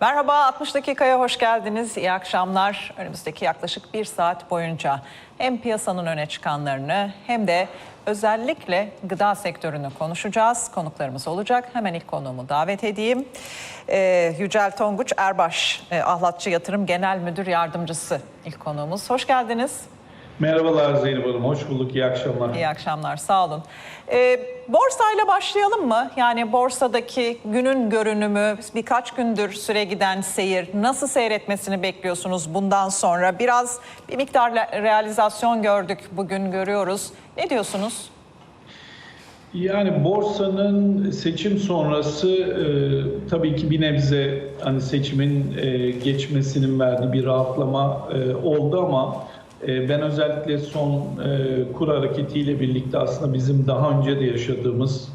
Merhaba 60 dakikaya hoş geldiniz. İyi akşamlar. Önümüzdeki yaklaşık bir saat boyunca hem piyasanın öne çıkanlarını hem de özellikle gıda sektörünü konuşacağız. Konuklarımız olacak. Hemen ilk konuğumu davet edeyim. Ee, Yücel Tonguç Erbaş, e, Ahlatçı Yatırım Genel Müdür Yardımcısı ilk konuğumuz. Hoş geldiniz. Merhabalar Zeynep Hanım, hoş bulduk, iyi akşamlar. İyi akşamlar, sağ olun. Ee, borsayla başlayalım mı? Yani borsadaki günün görünümü, birkaç gündür süre giden seyir, nasıl seyretmesini bekliyorsunuz bundan sonra? Biraz bir miktar realizasyon gördük, bugün görüyoruz. Ne diyorsunuz? Yani borsanın seçim sonrası e, tabii ki bir nebze hani seçimin e, geçmesinin verdiği bir rahatlama e, oldu ama ben özellikle son e, kur hareketiyle birlikte aslında bizim daha önce de yaşadığımız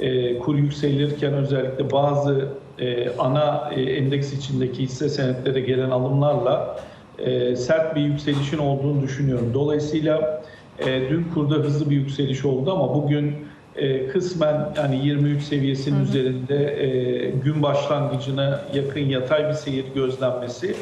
e, kur yükselirken özellikle bazı e, ana endeks içindeki hisse senetlere gelen alımlarla sert bir yükselişin olduğunu düşünüyorum. Dolayısıyla dün kurda hızlı bir yükseliş oldu ama bugün kısmen yani 23 seviyesinin üzerinde e, gün başlangıcına yakın yatay bir seyir gözlenmesi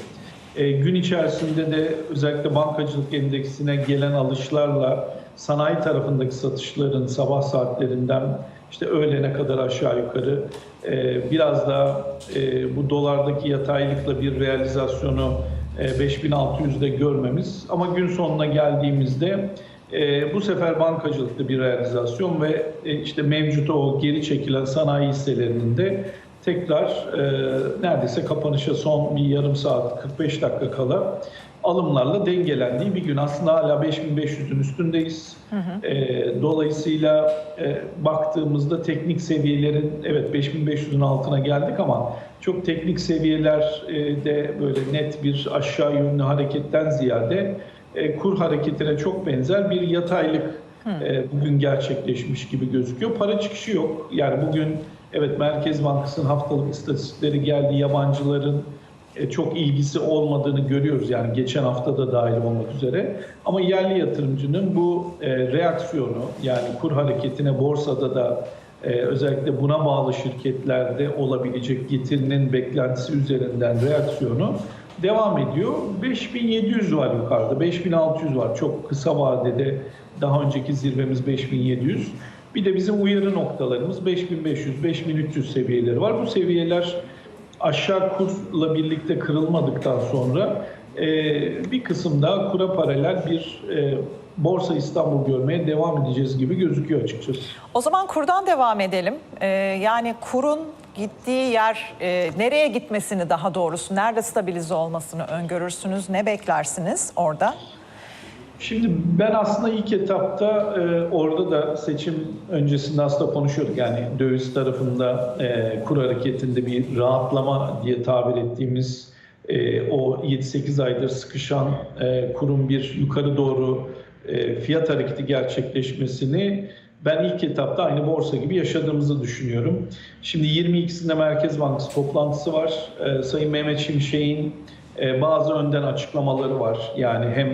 e, gün içerisinde de özellikle bankacılık endeksine gelen alışlarla sanayi tarafındaki satışların sabah saatlerinden işte öğlene kadar aşağı yukarı e, biraz daha e, bu dolardaki yataylıkla bir realizasyonu e, 5600'de görmemiz. Ama gün sonuna geldiğimizde e, bu sefer bankacılıkta bir realizasyon ve e, işte mevcut o geri çekilen sanayi hisselerinin de tekrar e, neredeyse kapanışa son bir yarım saat 45 dakika kala alımlarla dengelendiği bir gün. Aslında hala 5500'ün üstündeyiz. E, dolayısıyla e, baktığımızda teknik seviyelerin evet 5500'ün altına geldik ama çok teknik seviyelerde böyle net bir aşağı yönlü hareketten ziyade e, kur hareketine çok benzer bir yataylık e, bugün gerçekleşmiş gibi gözüküyor. Para çıkışı yok. Yani bugün evet Merkez Bankası'nın haftalık istatistikleri geldi. Yabancıların e, çok ilgisi olmadığını görüyoruz. Yani geçen hafta da dahil olmak üzere. Ama yerli yatırımcının bu e, reaksiyonu yani kur hareketine borsada da e, özellikle buna bağlı şirketlerde olabilecek getirinin beklentisi üzerinden reaksiyonu devam ediyor. 5700 var yukarıda, 5600 var. Çok kısa vadede daha önceki zirvemiz 5700. Bir de bizim uyarı noktalarımız 5500, 5300 seviyeleri var. Bu seviyeler aşağı kurla birlikte kırılmadıktan sonra e, bir kısım daha kura paralel bir e, Borsa İstanbul görmeye devam edeceğiz gibi gözüküyor açıkçası. O zaman kurdan devam edelim. Ee, yani kurun gittiği yer, e, nereye gitmesini daha doğrusu, nerede stabilize olmasını öngörürsünüz, ne beklersiniz orada? Şimdi ben aslında ilk etapta e, orada da seçim öncesinde aslında konuşuyorduk. Yani döviz tarafında e, kur hareketinde bir rahatlama diye tabir ettiğimiz e, o 7-8 aydır sıkışan e, kurun bir yukarı doğru e, fiyat hareketi gerçekleşmesini ben ilk etapta aynı borsa gibi yaşadığımızı düşünüyorum. Şimdi 22'sinde Merkez Bankası toplantısı var. E, Sayın Mehmet Şimşek'in e, bazı önden açıklamaları var. Yani hem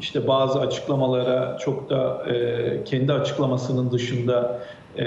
işte bazı açıklamalara çok da e, kendi açıklamasının dışında e,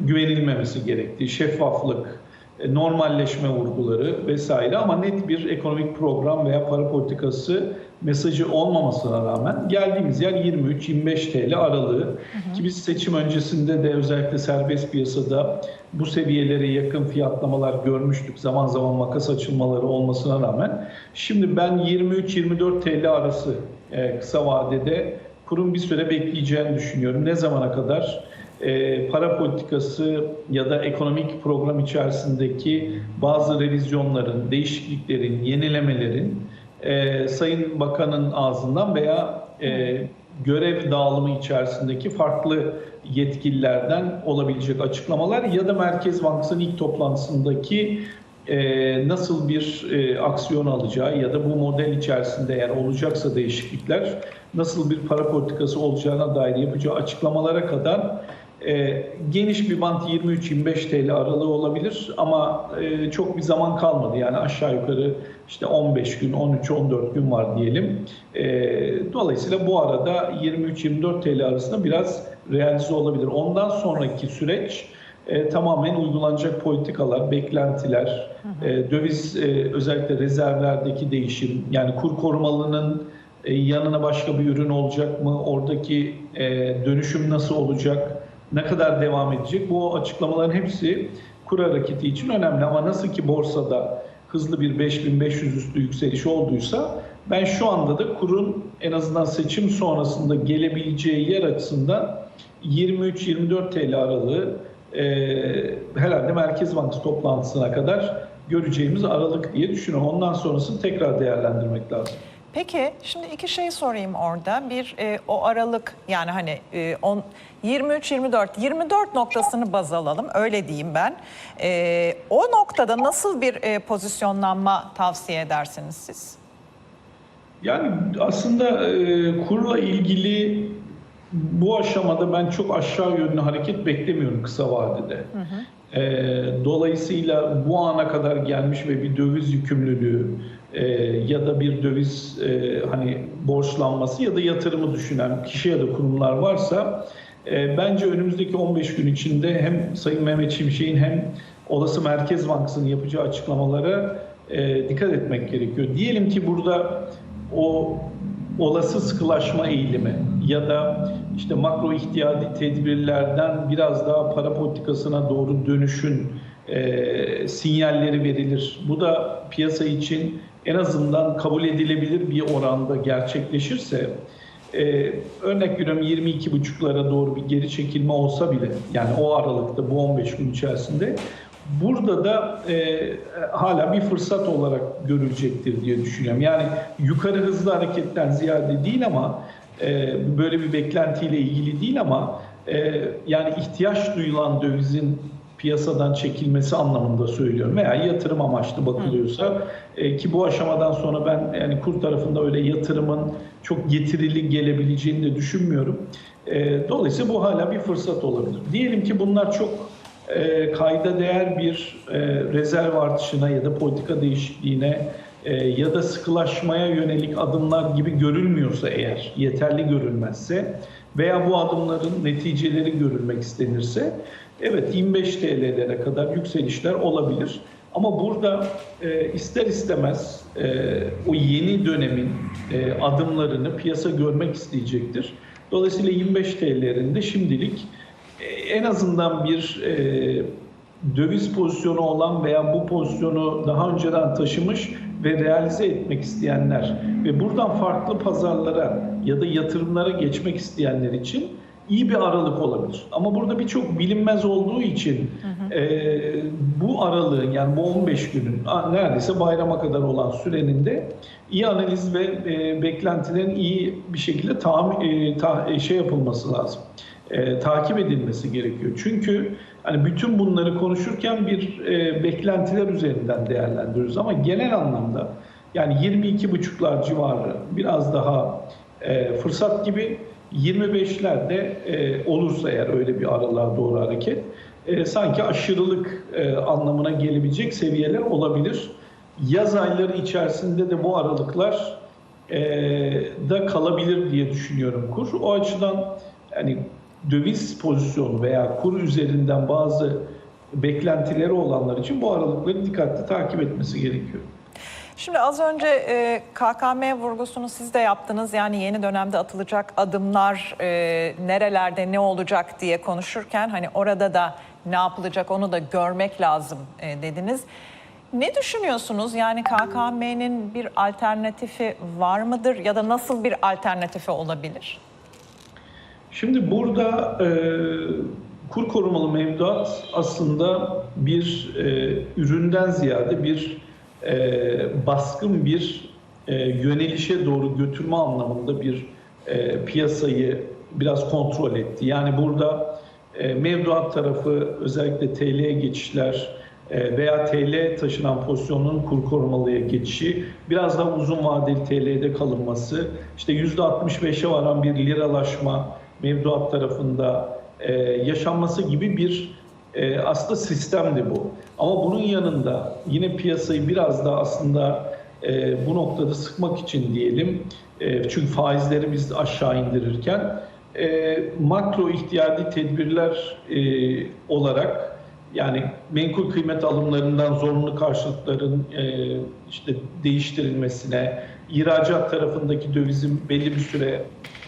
güvenilmemesi gerektiği, şeffaflık, e, normalleşme vurguları vesaire ama net bir ekonomik program veya para politikası mesajı olmamasına rağmen geldiğimiz yer 23-25 TL aralığı. Ki biz seçim öncesinde de özellikle serbest piyasada bu seviyelere yakın fiyatlamalar görmüştük. Zaman zaman makas açılmaları olmasına rağmen. Şimdi ben 23-24 TL arası e, kısa vadede kurun bir süre bekleyeceğini düşünüyorum. Ne zamana kadar? e, para politikası ya da ekonomik program içerisindeki bazı revizyonların, değişikliklerin, yenilemelerin e, Sayın Bakan'ın ağzından veya e, görev dağılımı içerisindeki farklı yetkililerden olabilecek açıklamalar ya da Merkez Bankası'nın ilk toplantısındaki e, nasıl bir e, aksiyon alacağı ya da bu model içerisinde eğer olacaksa değişiklikler nasıl bir para politikası olacağına dair yapacağı açıklamalara kadar e, geniş bir bant 23-25 TL aralığı olabilir ama e, çok bir zaman kalmadı. Yani aşağı yukarı işte 15 gün, 13-14 gün var diyelim. E, dolayısıyla bu arada 23-24 TL arasında biraz realize olabilir. Ondan sonraki süreç e, tamamen uygulanacak politikalar, beklentiler, e, döviz e, özellikle rezervlerdeki değişim, yani kur korumalının e, yanına başka bir ürün olacak mı, oradaki e, dönüşüm nasıl olacak, ne kadar devam edecek, bu açıklamaların hepsi kur hareketi için önemli ama nasıl ki borsada hızlı bir 5500 üstü yükseliş olduysa ben şu anda da kurun en azından seçim sonrasında gelebileceği yer açısından 23-24 TL aralığı e, herhalde Merkez Bankası toplantısına kadar göreceğimiz aralık diye düşünüyorum. Ondan sonrasını tekrar değerlendirmek lazım. Peki şimdi iki şey sorayım orada. Bir e, o aralık yani hani e, on, 23-24, 24 noktasını baz alalım öyle diyeyim ben. E, o noktada nasıl bir e, pozisyonlanma tavsiye edersiniz siz? Yani aslında e, kurla ilgili bu aşamada ben çok aşağı yönlü hareket beklemiyorum kısa vadede. E, dolayısıyla bu ana kadar gelmiş ve bir döviz yükümlülüğü e, ya da bir döviz e, hani borçlanması ya da yatırımı düşünen kişi ya da kurumlar varsa e, bence önümüzdeki 15 gün içinde hem Sayın Mehmet Şimşek'in hem olası Merkez Bankası'nın yapacağı açıklamalara e, dikkat etmek gerekiyor. Diyelim ki burada o olası sıkılaşma eğilimi ya da işte makro ihtiyadi tedbirlerden biraz daha para politikasına doğru dönüşün e, sinyalleri verilir. Bu da piyasa için en azından kabul edilebilir bir oranda gerçekleşirse e, örnek veriyorum 22,5'lara doğru bir geri çekilme olsa bile yani o aralıkta bu 15 gün içerisinde burada da e, hala bir fırsat olarak görülecektir diye düşünüyorum. Yani yukarı hızlı hareketten ziyade değil ama e, böyle bir beklentiyle ilgili değil ama e, yani ihtiyaç duyulan dövizin piyasadan çekilmesi anlamında söylüyorum veya yatırım amaçlı bakılıyorsa e, ki bu aşamadan sonra ben yani kur tarafında öyle yatırımın çok getirili gelebileceğini de düşünmüyorum. E, dolayısıyla bu hala bir fırsat olabilir. Diyelim ki bunlar çok e, kayda değer bir e, rezerv artışına ya da politika değişikliğine ya da sıkılaşmaya yönelik adımlar gibi görülmüyorsa eğer, yeterli görülmezse veya bu adımların neticeleri görülmek istenirse evet 25 TL'lere kadar yükselişler olabilir. Ama burada e, ister istemez e, o yeni dönemin e, adımlarını piyasa görmek isteyecektir. Dolayısıyla 25 TL'lerinde şimdilik e, en azından bir e, döviz pozisyonu olan veya bu pozisyonu daha önceden taşımış ve realize etmek isteyenler ve buradan farklı pazarlara ya da yatırımlara geçmek isteyenler için iyi bir aralık olabilir. Ama burada birçok bilinmez olduğu için e, bu aralığın yani bu 15 günün neredeyse bayrama kadar olan sürenin de iyi analiz ve e, beklentilerin iyi bir şekilde tahmin, e, ta, e, şey yapılması lazım. E, takip edilmesi gerekiyor. Çünkü hani bütün bunları konuşurken bir e, beklentiler üzerinden değerlendiriyoruz ama genel anlamda yani 22,5'lar civarı biraz daha e, fırsat gibi 25'lerde e, olursa eğer öyle bir aralığa doğru hareket e, sanki aşırılık e, anlamına gelebilecek seviyeler olabilir. Yaz ayları içerisinde de bu aralıklar e, da kalabilir diye düşünüyorum kur. O açıdan yani döviz pozisyonu veya kur üzerinden bazı beklentileri olanlar için bu aralıkları dikkatli takip etmesi gerekiyor. Şimdi az önce e, KKM vurgusunu siz de yaptınız. Yani yeni dönemde atılacak adımlar e, nerelerde ne olacak diye konuşurken hani orada da ne yapılacak onu da görmek lazım e, dediniz. Ne düşünüyorsunuz? Yani KKM'nin bir alternatifi var mıdır ya da nasıl bir alternatifi olabilir? Şimdi burada e, kur korumalı mevduat aslında bir e, üründen ziyade bir e, baskın bir e, yönelişe doğru götürme anlamında bir e, piyasayı biraz kontrol etti. Yani burada e, mevduat tarafı özellikle TL'ye geçişler e, veya TL taşınan pozisyonun kur korumalıya geçişi, biraz daha uzun vadeli TL'de kalınması, işte %65'e varan bir liralaşma mevduat tarafında e, yaşanması gibi bir e, aslında sistemdi bu. Ama bunun yanında yine piyasayı biraz daha aslında e, bu noktada sıkmak için diyelim, e, çünkü faizleri biz aşağı indirirken e, makro ihtiyadi tedbirler e, olarak Yani menkul kıymet alımlarından zorunlu karşılıkların e, işte değiştirilmesine, ihracat tarafındaki dövizin belli bir süre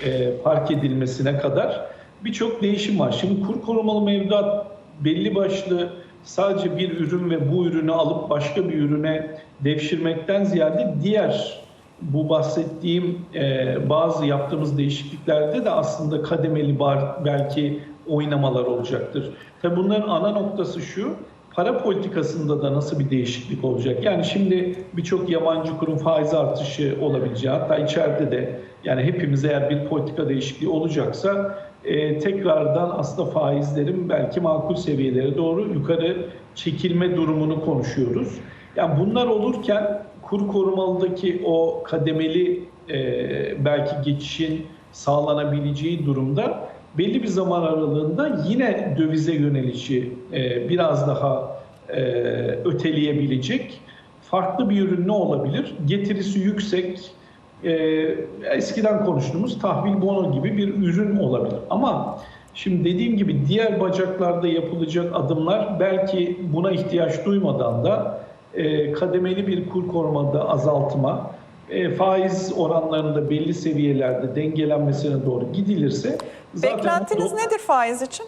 e, park edilmesine kadar birçok değişim var. Şimdi kur korumalı mevduat belli başlı sadece bir ürün ve bu ürünü alıp başka bir ürüne devşirmekten ziyade diğer bu bahsettiğim e, bazı yaptığımız değişikliklerde de aslında kademeli bar, belki oynamalar olacaktır. Tabii bunların ana noktası şu, para politikasında da nasıl bir değişiklik olacak? Yani şimdi birçok yabancı kurum faiz artışı olabileceği, hatta içeride de yani hepimiz eğer bir politika değişikliği olacaksa e, tekrardan aslında faizlerin belki makul seviyelere doğru yukarı çekilme durumunu konuşuyoruz. Yani bunlar olurken kur korumalıdaki o kademeli e, belki geçişin sağlanabileceği durumda belli bir zaman aralığında yine dövize yönelişi e, biraz daha e, öteleyebilecek farklı bir ürün ne olabilir? Getirisi yüksek, e, eskiden konuştuğumuz tahvil bono gibi bir ürün olabilir. Ama şimdi dediğim gibi diğer bacaklarda yapılacak adımlar belki buna ihtiyaç duymadan da e, kademeli bir kur korumada azaltma, e, faiz oranlarında belli seviyelerde dengelenmesine doğru gidilirse zaten Beklentiniz do- nedir faiz için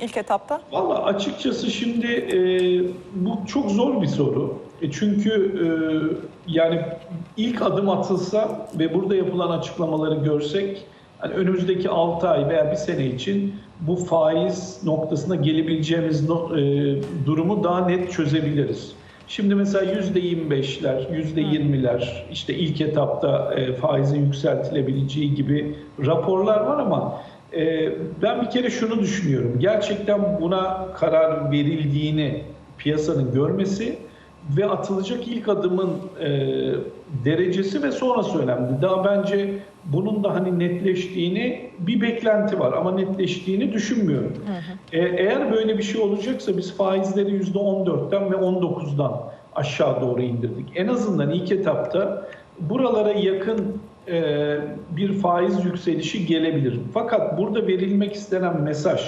ilk etapta? Valla açıkçası şimdi e, bu çok zor bir soru. E, çünkü e, yani ilk adım atılsa ve burada yapılan açıklamaları görsek hani önümüzdeki 6 ay veya bir sene için bu faiz noktasına gelebileceğimiz e, durumu daha net çözebiliriz. Şimdi mesela %25'ler, %20'ler işte ilk etapta e, faizin yükseltilebileceği gibi raporlar var ama e, ben bir kere şunu düşünüyorum. Gerçekten buna karar verildiğini piyasanın görmesi ve atılacak ilk adımın e, derecesi ve sonrası önemli. Daha bence bunun da hani netleştiğini bir beklenti var ama netleştiğini düşünmüyorum. E, eğer böyle bir şey olacaksa biz faizleri %14'ten ve 19'dan aşağı doğru indirdik. En azından ilk etapta buralara yakın e, bir faiz yükselişi gelebilir. Fakat burada verilmek istenen mesaj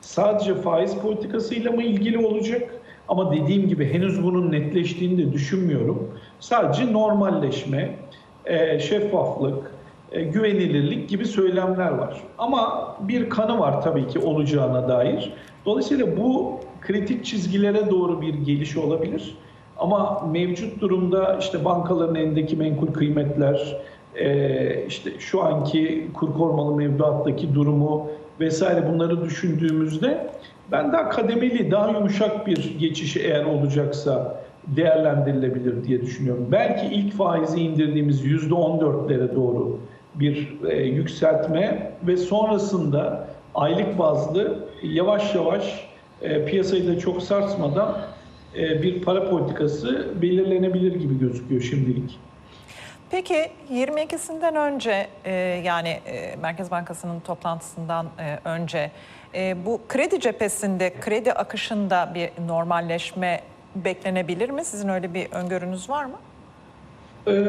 sadece faiz politikasıyla mı ilgili olacak? Ama dediğim gibi henüz bunun netleştiğini de düşünmüyorum. Sadece normalleşme, e, şeffaflık, e, güvenilirlik gibi söylemler var. Ama bir kanı var tabii ki olacağına dair. Dolayısıyla bu kritik çizgilere doğru bir geliş olabilir. Ama mevcut durumda işte bankaların elindeki menkul kıymetler, e, işte şu anki kur korumalı mevduattaki durumu vesaire bunları düşündüğümüzde ben daha kademeli, daha yumuşak bir geçişi eğer olacaksa değerlendirilebilir diye düşünüyorum. Belki ilk faizi indirdiğimiz %14'lere doğru bir e, yükseltme ve sonrasında aylık bazlı yavaş yavaş e, piyasayı da çok sarsmadan e, bir para politikası belirlenebilir gibi gözüküyor şimdilik. Peki 22'sinden önce e, yani e, Merkez Bankası'nın toplantısından e, önce e, bu kredi cephesinde, kredi akışında bir normalleşme beklenebilir mi? Sizin öyle bir öngörünüz var mı? Ee,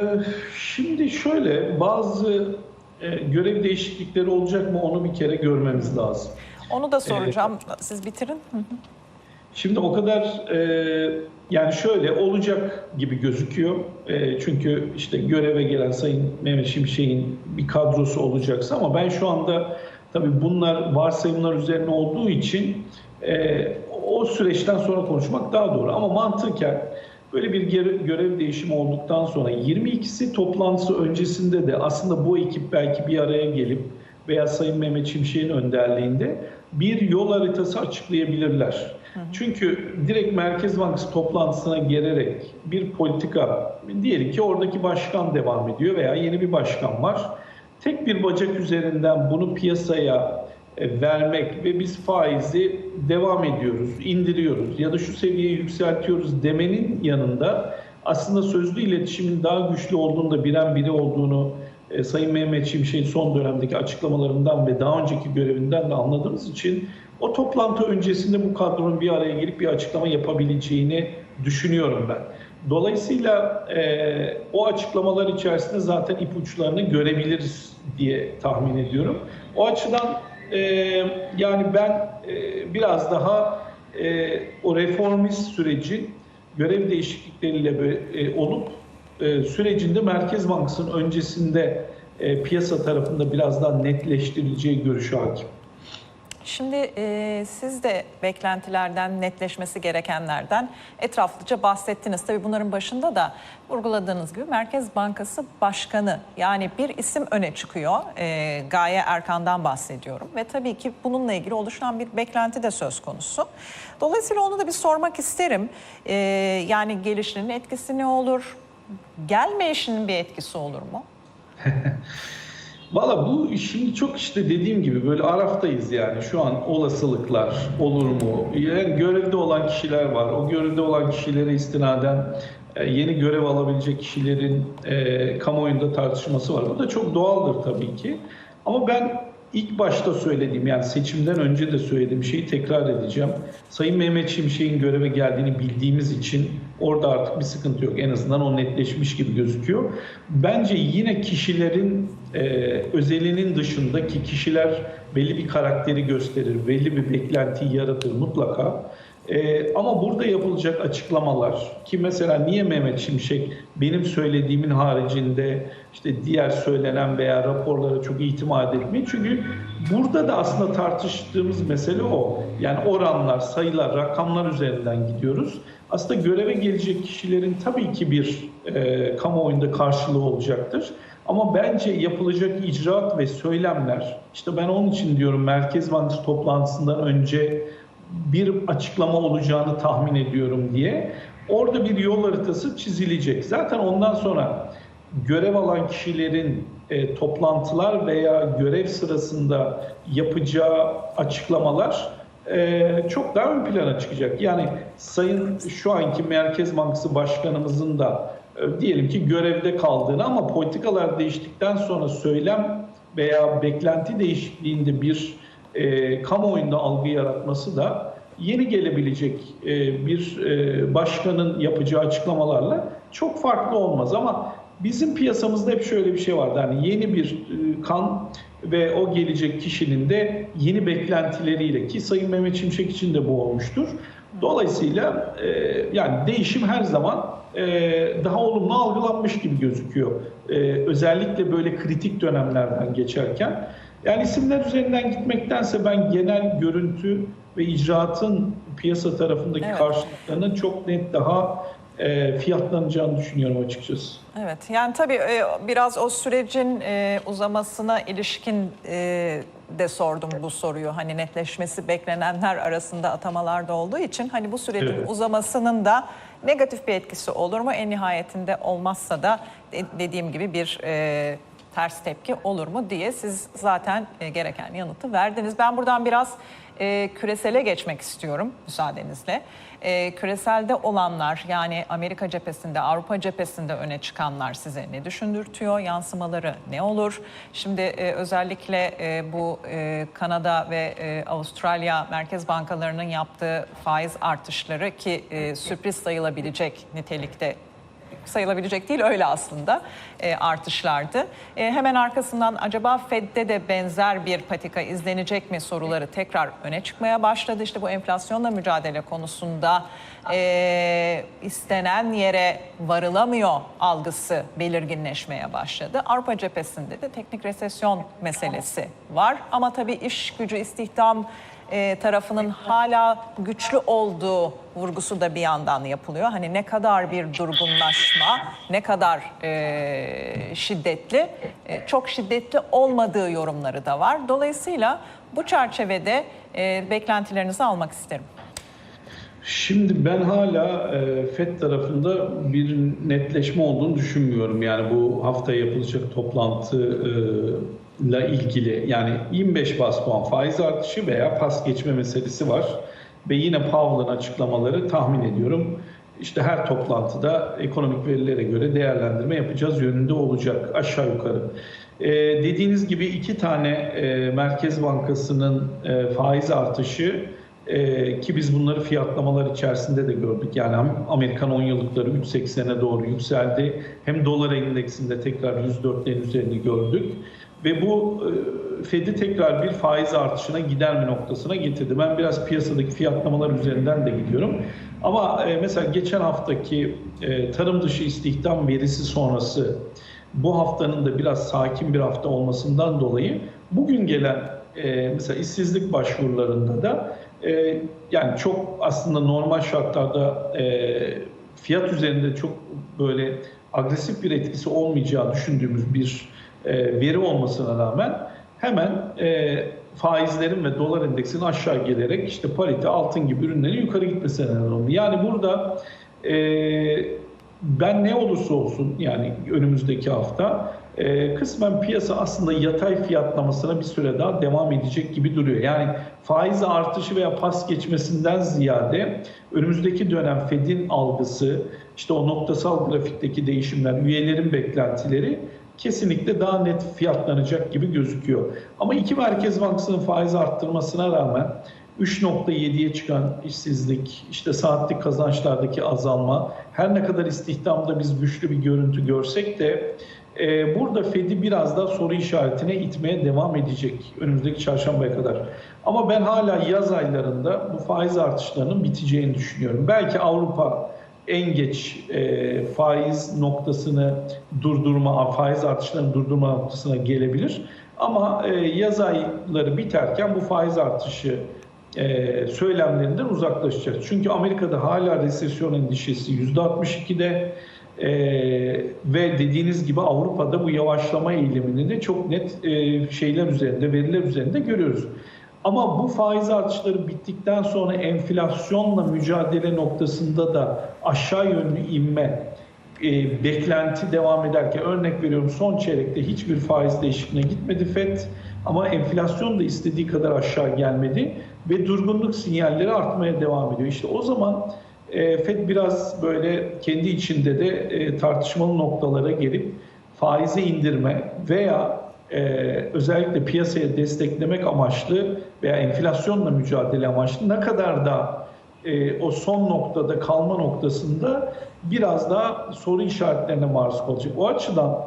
şimdi şöyle bazı e, görev değişiklikleri olacak mı onu bir kere görmemiz lazım. Onu da soracağım. Siz bitirin. Hı hı. Şimdi o kadar e, yani şöyle olacak gibi gözüküyor. E, çünkü işte göreve gelen Sayın Mehmet Şimşek'in bir kadrosu olacaksa ama ben şu anda tabii bunlar varsayımlar üzerine olduğu için e, o süreçten sonra konuşmak daha doğru. Ama mantıken böyle bir görev değişimi olduktan sonra 22'si toplantısı öncesinde de aslında bu ekip belki bir araya gelip veya Sayın Mehmet Şimşek'in önderliğinde bir yol haritası açıklayabilirler. Çünkü direkt Merkez Bankası toplantısına gelerek bir politika, diyelim ki oradaki başkan devam ediyor veya yeni bir başkan var. Tek bir bacak üzerinden bunu piyasaya e, vermek ve biz faizi devam ediyoruz, indiriyoruz ya da şu seviyeyi yükseltiyoruz demenin yanında aslında sözlü iletişimin daha güçlü olduğunu da bilen biri olduğunu e, Sayın Mehmet Şimşek'in son dönemdeki açıklamalarından ve daha önceki görevinden de anladığımız için o toplantı öncesinde bu kadronun bir araya gelip bir açıklama yapabileceğini düşünüyorum ben. Dolayısıyla e, o açıklamalar içerisinde zaten ipuçlarını görebiliriz diye tahmin ediyorum. O açıdan e, yani ben e, biraz daha e, o reformist süreci görev değişiklikleriyle e, olup e, sürecinde Merkez Bankası'nın öncesinde e, piyasa tarafında biraz daha netleştirileceği görüşü hakim. Şimdi e, siz de beklentilerden, netleşmesi gerekenlerden etraflıca bahsettiniz. Tabii bunların başında da vurguladığınız gibi Merkez Bankası Başkanı yani bir isim öne çıkıyor. E, Gaye Erkan'dan bahsediyorum ve tabii ki bununla ilgili oluşan bir beklenti de söz konusu. Dolayısıyla onu da bir sormak isterim. E, yani gelişinin etkisi ne olur? Gelmeyişinin bir etkisi olur mu? Valla bu şimdi çok işte dediğim gibi böyle araftayız yani şu an olasılıklar olur mu? Yani görevde olan kişiler var. O görevde olan kişilere istinaden e, yeni görev alabilecek kişilerin e, kamuoyunda tartışması var. Bu da çok doğaldır tabii ki. Ama ben ilk başta söylediğim yani seçimden önce de söylediğim şeyi tekrar edeceğim. Sayın Mehmet Şimşek'in göreve geldiğini bildiğimiz için orada artık bir sıkıntı yok. En azından o netleşmiş gibi gözüküyor. Bence yine kişilerin e, özelinin dışındaki kişiler belli bir karakteri gösterir, belli bir beklentiyi yaratır mutlaka. Ee, ama burada yapılacak açıklamalar ki mesela niye Mehmet Şimşek benim söylediğimin haricinde işte diğer söylenen veya raporlara çok itimat etmiyor. Çünkü burada da aslında tartıştığımız mesele o. Yani oranlar, sayılar, rakamlar üzerinden gidiyoruz. Aslında göreve gelecek kişilerin tabii ki bir e, kamuoyunda karşılığı olacaktır. Ama bence yapılacak icraat ve söylemler, işte ben onun için diyorum Merkez Bankası toplantısından önce bir açıklama olacağını tahmin ediyorum diye. Orada bir yol haritası çizilecek. Zaten ondan sonra görev alan kişilerin e, toplantılar veya görev sırasında yapacağı açıklamalar e, çok daha ön plana çıkacak. Yani Sayın şu anki Merkez Bankası Başkanımızın da diyelim ki görevde kaldığını ama politikalar değiştikten sonra söylem veya beklenti değişikliğinde bir e, kamuoyunda algı yaratması da yeni gelebilecek e, bir e, başkanın yapacağı açıklamalarla çok farklı olmaz ama bizim piyasamızda hep şöyle bir şey vardı. Hani yeni bir e, kan ve o gelecek kişinin de yeni beklentileriyle ki Sayın Mehmet Şimşek için de bu olmuştur. Dolayısıyla e, yani değişim her zaman e, daha olumlu algılanmış gibi gözüküyor. E, özellikle böyle kritik dönemlerden geçerken. Yani isimler üzerinden gitmektense ben genel görüntü ve icraatın piyasa tarafındaki Evet. karşılıklarının çok net daha e, fiyatlanacağını düşünüyorum açıkçası. Evet yani tabii e, biraz o sürecin e, uzamasına ilişkin e, de sordum bu soruyu. Hani netleşmesi beklenenler arasında atamalar da olduğu için hani bu sürecin Evet. uzamasının da negatif bir etkisi olur mu? En nihayetinde olmazsa da de- dediğim gibi bir e, ters tepki olur mu diye siz zaten e, gereken yanıtı verdiniz. Ben buradan biraz e, küresele geçmek istiyorum müsaadenizle. E, küreselde olanlar yani Amerika cephesinde, Avrupa cephesinde öne çıkanlar size ne düşündürtüyor? Yansımaları ne olur? Şimdi e, özellikle e, bu e, Kanada ve e, Avustralya merkez bankalarının yaptığı faiz artışları ki e, sürpriz sayılabilecek nitelikte sayılabilecek değil öyle aslında e, artışlardı. E, hemen arkasından acaba Fed'de de benzer bir patika izlenecek mi soruları tekrar öne çıkmaya başladı. İşte bu enflasyonla mücadele konusunda e, istenen yere varılamıyor algısı belirginleşmeye başladı. Avrupa cephesinde de teknik resesyon meselesi var ama tabii iş gücü istihdam e, tarafının hala güçlü olduğu vurgusu da bir yandan yapılıyor. Hani ne kadar bir durgunlaşma, ne kadar e, şiddetli, e, çok şiddetli olmadığı yorumları da var. Dolayısıyla bu çerçevede e, beklentilerinizi almak isterim. Şimdi ben hala e, FED tarafında bir netleşme olduğunu düşünmüyorum. Yani bu hafta yapılacak toplantıyla ilgili yani 25 bas puan faiz artışı veya pas geçme meselesi var. Ve yine Powell'ın açıklamaları tahmin ediyorum işte her toplantıda ekonomik verilere göre değerlendirme yapacağız yönünde olacak aşağı yukarı. E, dediğiniz gibi iki tane e, Merkez Bankası'nın e, faiz artışı ee, ki biz bunları fiyatlamalar içerisinde de gördük. Yani hem Amerikan 10 yıllıkları 3.80'e doğru yükseldi. Hem dolar endeksinde tekrar 104'lerin üzerini gördük. Ve bu e, Fed'i tekrar bir faiz artışına giderme noktasına getirdi. Ben biraz piyasadaki fiyatlamalar üzerinden de gidiyorum. Ama e, mesela geçen haftaki e, tarım dışı istihdam verisi sonrası bu haftanın da biraz sakin bir hafta olmasından dolayı bugün gelen mesela işsizlik başvurularında da yani çok aslında normal şartlarda fiyat üzerinde çok böyle agresif bir etkisi olmayacağı düşündüğümüz bir e, veri olmasına rağmen hemen e, faizlerin ve dolar endeksinin aşağı gelerek işte parite, altın gibi ürünlerin yukarı gitmesine neden oldu. Yani burada e, ben ne olursa olsun yani önümüzdeki hafta e, kısmen piyasa aslında yatay fiyatlamasına bir süre daha devam edecek gibi duruyor. Yani faiz artışı veya pas geçmesinden ziyade önümüzdeki dönem Fed'in algısı, işte o noktasal grafikteki değişimler, üyelerin beklentileri kesinlikle daha net fiyatlanacak gibi gözüküyor. Ama iki merkez bankasının faiz arttırmasına rağmen 3.7'ye çıkan işsizlik, işte saatlik kazançlardaki azalma, her ne kadar istihdamda biz güçlü bir görüntü görsek de e, burada Fed'i biraz daha soru işaretine itmeye devam edecek önümüzdeki çarşambaya kadar. Ama ben hala yaz aylarında bu faiz artışlarının biteceğini düşünüyorum. Belki Avrupa en geç e, faiz noktasını durdurma, faiz artışlarını durdurma noktasına gelebilir. Ama e, yaz ayları biterken bu faiz artışı e, söylemlerinden uzaklaşacağız. Çünkü Amerika'da hala resesyon endişesi %62'de e, ve dediğiniz gibi Avrupa'da bu yavaşlama eğilimini de çok net e, şeyler üzerinde, veriler üzerinde görüyoruz. Ama bu faiz artışları bittikten sonra enflasyonla mücadele noktasında da aşağı yönlü inme e, beklenti devam ederken örnek veriyorum son çeyrekte hiçbir faiz değişikliğine gitmedi FED ama enflasyon da istediği kadar aşağı gelmedi ve durgunluk sinyalleri artmaya devam ediyor. İşte o zaman e, FED biraz böyle kendi içinde de e, tartışmalı noktalara gelip faizi indirme veya e, özellikle piyasaya desteklemek amaçlı veya enflasyonla mücadele amaçlı ne kadar da e, o son noktada kalma noktasında biraz daha soru işaretlerine maruz kalacak. O açıdan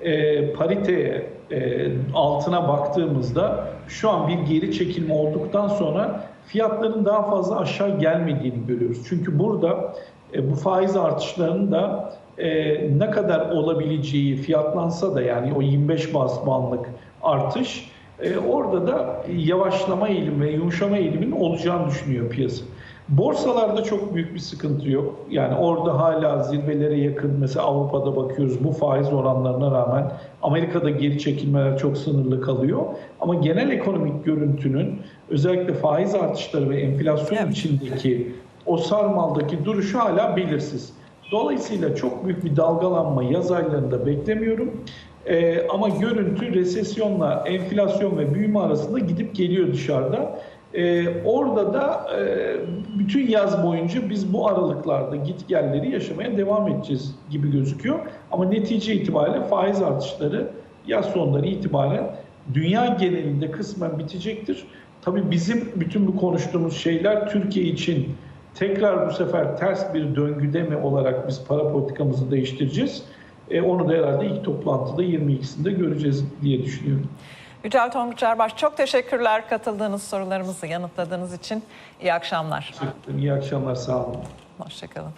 e, pariteye e, altına baktığımızda şu an bir geri çekilme olduktan sonra fiyatların daha fazla aşağı gelmediğini görüyoruz. Çünkü burada e, bu faiz artışlarının da e, ne kadar olabileceği fiyatlansa da yani o 25 bas puanlık artış e, orada da yavaşlama eğilimi ve yumuşama eğiliminin olacağını düşünüyor piyasa. Borsalarda çok büyük bir sıkıntı yok. Yani orada hala zirvelere yakın mesela Avrupa'da bakıyoruz bu faiz oranlarına rağmen Amerika'da geri çekilmeler çok sınırlı kalıyor. Ama genel ekonomik görüntünün özellikle faiz artışları ve enflasyon Evet. içindeki o sarmaldaki duruşu hala belirsiz. Dolayısıyla çok büyük bir dalgalanma yaz aylarında beklemiyorum. Ee, ama görüntü resesyonla enflasyon ve büyüme arasında gidip geliyor dışarıda. Ee, orada da e, bütün yaz boyunca biz bu aralıklarda gitgelleri yaşamaya devam edeceğiz gibi gözüküyor. Ama netice itibariyle faiz artışları yaz sonları itibaren dünya genelinde kısmen bitecektir. Tabii bizim bütün bu konuştuğumuz şeyler Türkiye için tekrar bu sefer ters bir döngüde mi olarak biz para politikamızı değiştireceğiz? E, onu da herhalde ilk toplantıda 22'sinde göreceğiz diye düşünüyorum. Yücel Tonguç Erbaş çok teşekkürler katıldığınız sorularımızı yanıtladığınız için. İyi akşamlar. İyi akşamlar, sağ olun. Hoşçakalın.